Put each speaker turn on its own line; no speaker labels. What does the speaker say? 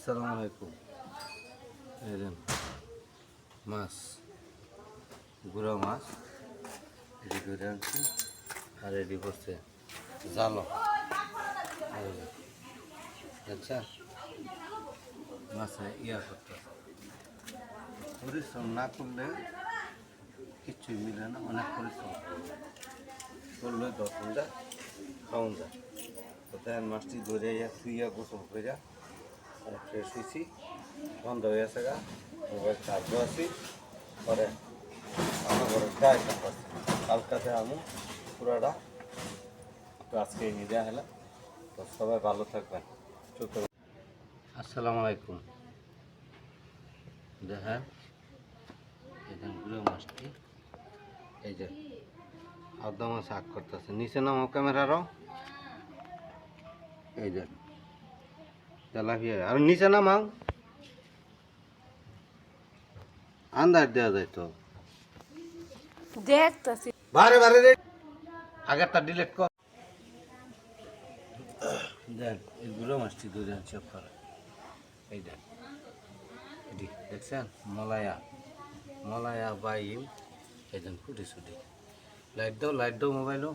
আসসালামু আলাইকুম। এই দেন মাছ, গুঁড়ো মাছ এটি ধরে আনছি আর এটি করছে জালো দেখছেন মাছে ইয়া করতে পরিশ্রম না করলে কিচ্ছুই মিলে না, অনেক পরিশ্রম। করলে দর্শন যায় খাওয়ান যায়। তো মাছটি ধরে ইয়া শুইয়া গোসল কইরা ফ্রেশ হয়েছি বন্ধ হয়ে আছে গা। মোবাইল চার্জও আছি। পরে আমার ঘরে কাপড় কালকাতে আমি, পুরাটা। তো আজকে নিয়ে দেওয়া হলো তো সবাই ভালো থাকবেন। আসসালামু আলাইকুম। দেখেন দেখেনগুলো মাছটি এই যে আদা মাছ আগ করতেছে। নিচে নামো ক্যামেরারও। এই যে তেলাপিয়া আর নিচে নামাও। আন্দাজ দেওয়া যায় তো।
দেখতেছি
বারে বারে রে আগেরটা ডিলেট কর দেন এই গুঁড়ো মাছটি ধরে আনছি আপনারা এই দেন দেখছেন? মলায়া। মলায়া বা ইম। এই দেন ফুটে ছুটি লাইট দাও লাইট দাও মোবাইলও